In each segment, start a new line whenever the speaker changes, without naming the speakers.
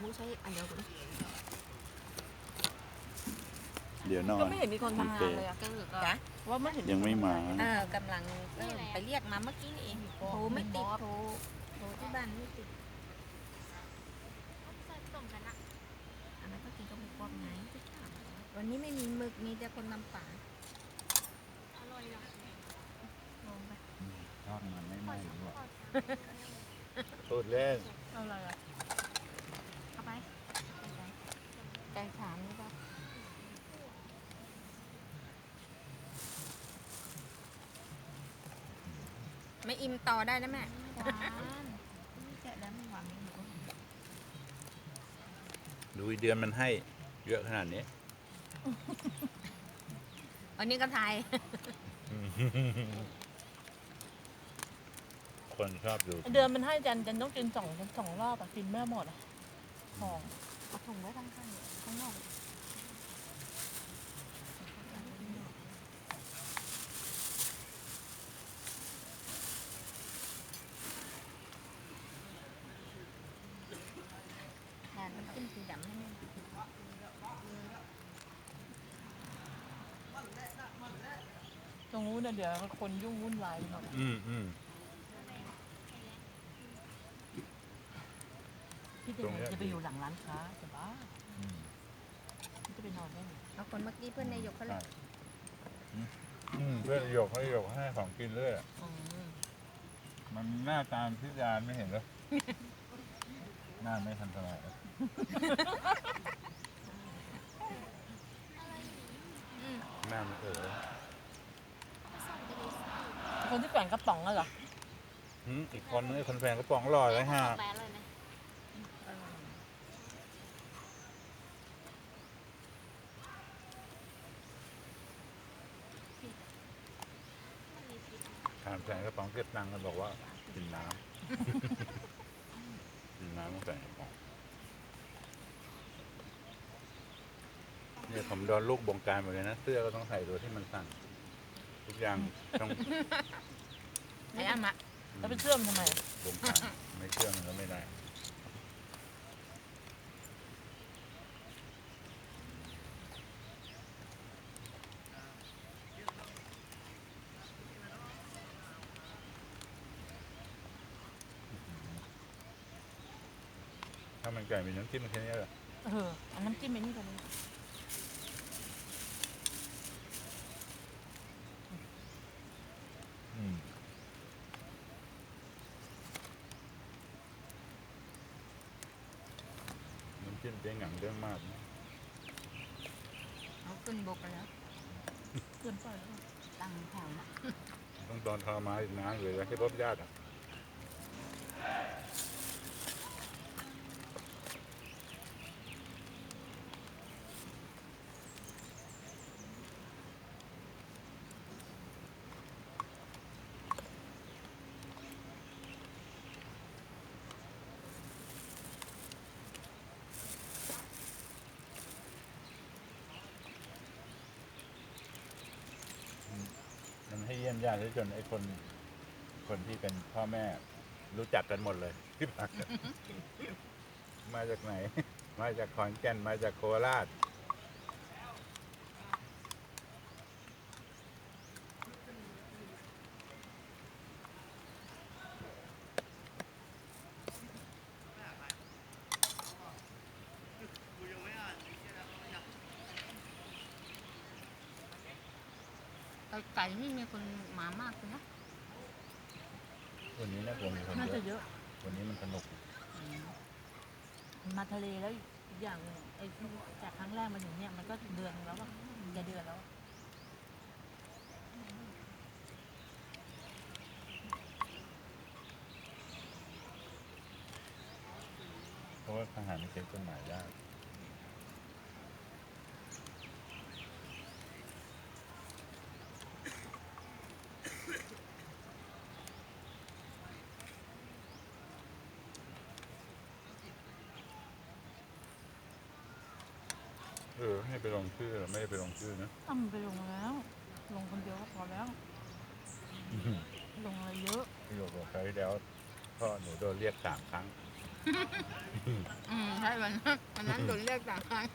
มมติใช้อันเดียวกัน
เดี๋ยวนอ
ก็
น
ไม่เห็นมีคนทำงานเลยอะ
ก็คือก็
จ้ะว่าไม่เห็น
ยังไม่มา
เออกำลังเริ่มไปเรียกมาเมื่อกี้นี่เองโทรไม่ติดโทรโทรที่บ้านไม่ติดอันนั้นก็กินก็มีพวกไงวันนี้ไม่มีหมึกมีแต่คนนำป่าลงไป
ทอดมันไม่ไหม้หรอกพูดเล่น
เอาอะไรอะ
เข้าไป ไก่ฉามนี่ป่ะไม่อิ่มต่อได้นะแม่หวานแกะแล้วไม่หวานไม่หมู
ดูอีเดือนมันให้เยอะขนาดนี้
อันนี้ก็ไทย
คนชอบดู
เดือนมันให้จันจันต้องกินสองสองรอบอะกินแม่หมดอะของ
เอาถุงไว้ข้างข้าง ข้างนอกแทนน้ำจิ้มสีดำให้แม่
ตรงนู้นน่ะเดี๋ยวคนยุ่งวุ่นวายไปหมด
อืมอืม
พี่จะ
ตรงเนี้ย
จะไปอยู่หลังร้านค้าแต่บ้า
อืม
พี่ จะไปนอนได้ไง
เอาคนเมื่อกี้เพื่อนนายกเขาเลย
อืมเพื่อนหยกให้หยกให้ของกินเลยอะ
อืม
มันหน้าตามพิจารไม่เห็นเหรอ หน้าไม่ทันสมัยอะหน้ามันเออ
คนที่แฝงกระป๋องอะเหรอ
หืมอีกคนนึงไอ้คนแฟนกระป๋องลอยไว้ห้า
แปลเลยนะอร่อย
ถามแฟนกระป๋องเก็บตังค์กันบอกว่ากินน้ำ กินน้ำต้องใส่กระป๋องเนี่ยผมโดนลูกบงการหมดเลยนะ เสื้อก็ต้องใส่ตัวที่มันสั่น ทุกอย่างต้อง
ไอ้อ้ำอะ
แล้วไปเชื่อมทำไม
บงการ ไม่เชื่อมันก็ไม่ได้ ถ้ามันไก่มีน้ำจิ้มแค่นี้เหรอ
เอออันน้ำจิ้มไอ้นี่กันเลย
อืมน้ำจิ้มเจ๊งหงังเรื่องมากนะ
เอาขึ้นบกไปแล้ว
เกินไปแล้ว
ตั้งแถวนะ
ต้องตอนทรมานอีกนานเลยแล้วให้พบญาติอะ ยี่ยมญาติจนไอ้คนคนที่เป็นพ่อแม่ รู้จักกันหมดเลยที่พักมาจากไหน มาจากขอนแก่นมาจากโคราช
ไก่ไก่นี่มีคนมามากเลยนะ
วันนี้นะผมมีคน
น่า
เย
จะ
อะ
เยอะ
วันนี้มันสนุก
มาทะเลแล้วอีกอย่างหนึ่งไอ้ที่จากครั้งแรกมาถึงเนี่ยมันก็เดือนแล้วอะจะเดือนแล้วอะ
เพราะว่าทหารมันเขียนกฎหมายยาก เออให้ไปลงชื่อไม่ได้ไปลงชื่อนะ
อ้ำไปลงแล้ว ลงคนเดียวก็พอแล้ว ลงอะไรเยอะ
พี่โยบอกคราวที่แล้วพ่อหนูโดนเรียกสามครั้ง
อืมใช่วันนั้นวันนั้นโดนเรียกต่างหาก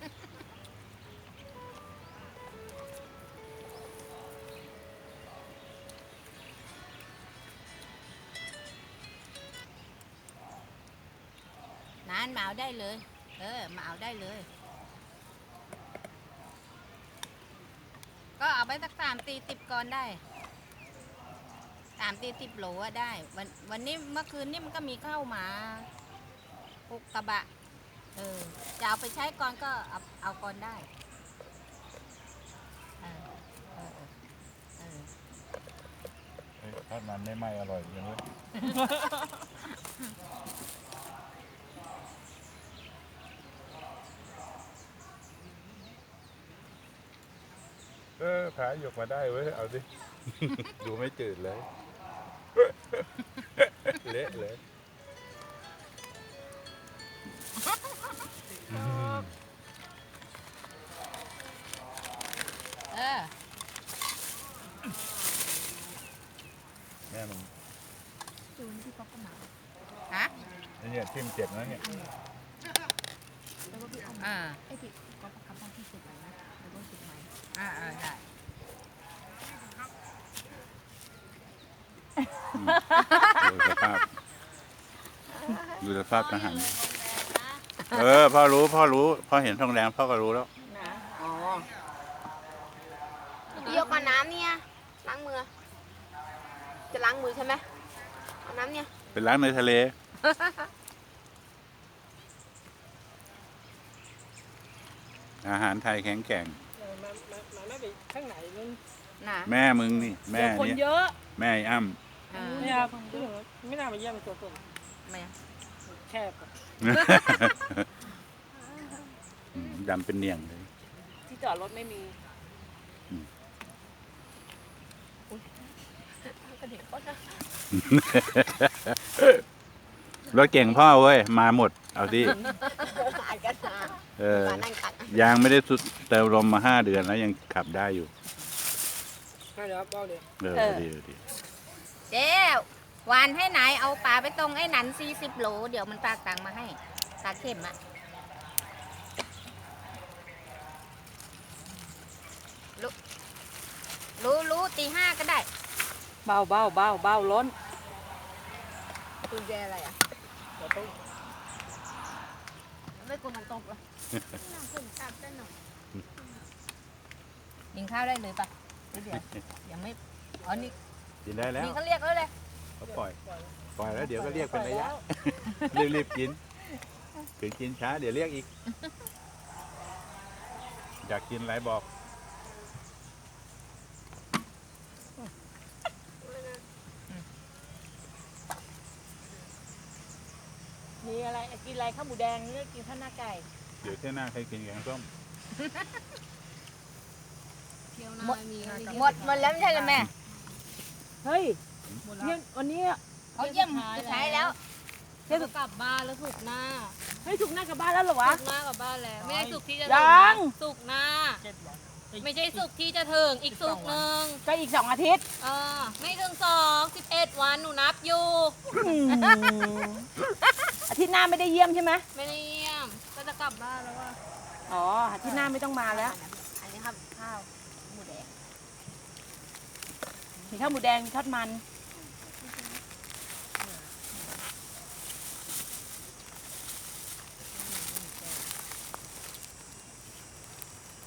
นานมาเอาได้เลย เออมาเอาได้เลย ก็เอาไป สักสามตีติบก่อนได้สามตีติบโหลอะได้ วันวันนี้เมื่อคืนนี่มันก็มีเข้ามาปุกกระบะ เออจะเอาไปใช้ก่อนก็เอาเอาก่อนได้เออเออเออ
เฮ้ยทอดมันไม่ไหม้อร่อยจริงเเออผาหยกมาได้เว้ย เอาดิ ดูไม่จืดเลย เละเลยอืม
เออ
แม่มัน
จูนที่ป๊อปก็มาฮะ
ไอ้เนี่ยทิ่มเจ็บนะเนี่ย
แล้วก็พี่เอาอ่าไอ้พี่ก็ประคับบ้านที่สุดเลยนะแล้วก็สุดไหม อ่าเออได้
ดูสภาพ ดูสภาพทหาร เออ พ่อรู้ พ่อรู้ พ่อเห็นทองแดงพ่อก็รู้แล้ว
อ๋อ
เดียวกับน้ำเนี่ยล้างมือ จะล้างมือใช่ไหมเอาน้ำเนี่ย
เป็นล้างในทะเล อาหารไทยแข็งแกร่ง
มันมัน มันไม่ไปข้างไหนมัน
นะ
แม่มึงนี่ แม่
เดี๋ยวคน
เนี่ย
เยอะ
แม่ไอ้อ้ำ
อ่า
ไม่เอาไม่น่ามาเยี่ยมตัวตน
ไม่
แคบอะ
อืมดำเป็นเนียงเลย
ที่จอดรถไม่มี
กระเด็นก็นะ
รถเก่งพ่อเว้ย มาหมด เอาดิ
อาจกันนะ
เออ
มานั่งกัด
ยางไม่ได้สุดเติมลมมาห้าเดือนแล้วยังขับได้อยู่
ใช่แล้วเป้าเดียว
เออ
เออ
ดีดี
เจ๊วานให้ไหนเอาปลาไปตรงไอ้หนันสี่สิบโหลเดี๋ยวมันฝากตังค์มาให้ปลาเข็มอะรู้รู้รู้ตีห้าก็ได้
เบาเบาเบาเบาล้น
กุญแจอะไรอะ
เดี๋ยวต้อง
ไม่กลัวมันตกเหรอ
กินข้าวได้เลยปะเดี๋ยวยังไม่อ๋อนี่
กินได้แล้ว
นี่เขาเรียกแล้วเลย
เขาปล่อย ปล่อยแล้วเดี๋ยวก็เรียกเป็นระยะ รีบๆกินถึงกินช้าเดี๋ยวเรียกอีก อยากกินอะไรบอก
มีอะไรกินอะไรข้าวหมูแดงนี่กินข้าวหน้าไก่
เดี๋ยวเที่ยวหน้าใครกินแกงส้ม
หมดหมดหมดแล้วไม่ใช่เลยแม่
เฮ้ยเนี่ยวันนี้
เขาเยี่ยมสุดท้ายแล้ว
เที่ยว
กลับบ้านแล้วสุกร์หน้า
เฮ้ยถูกหน้ากลับบ้านแล้วเหรอวะ
สุกร์หน้ากลับบ้านแล้วไม่ใช่สุกร์ที่จะ
ยัง
สุกร์หน้า ไม่ใช่สุกร์ที่จะถึงอีกสุกร์หนึ่ง
ก็อีกสองอาทิตย์
เออไม่ถึงสองสิบเอ็ดวันหนูนับอยู่
อาทิตย์หน้าไม่ได้เยี่ยมใช่ไหม
ไม่ได้เยี่ยมก็จะก ลับบ้านแล้วว่า
อ๋ออาทิตย์หน้าไม่ต้องมาแล้ว
อันนี้ครับข้าวหมูแดง
มีข้าวหมูแดงมีทอดมัน
อ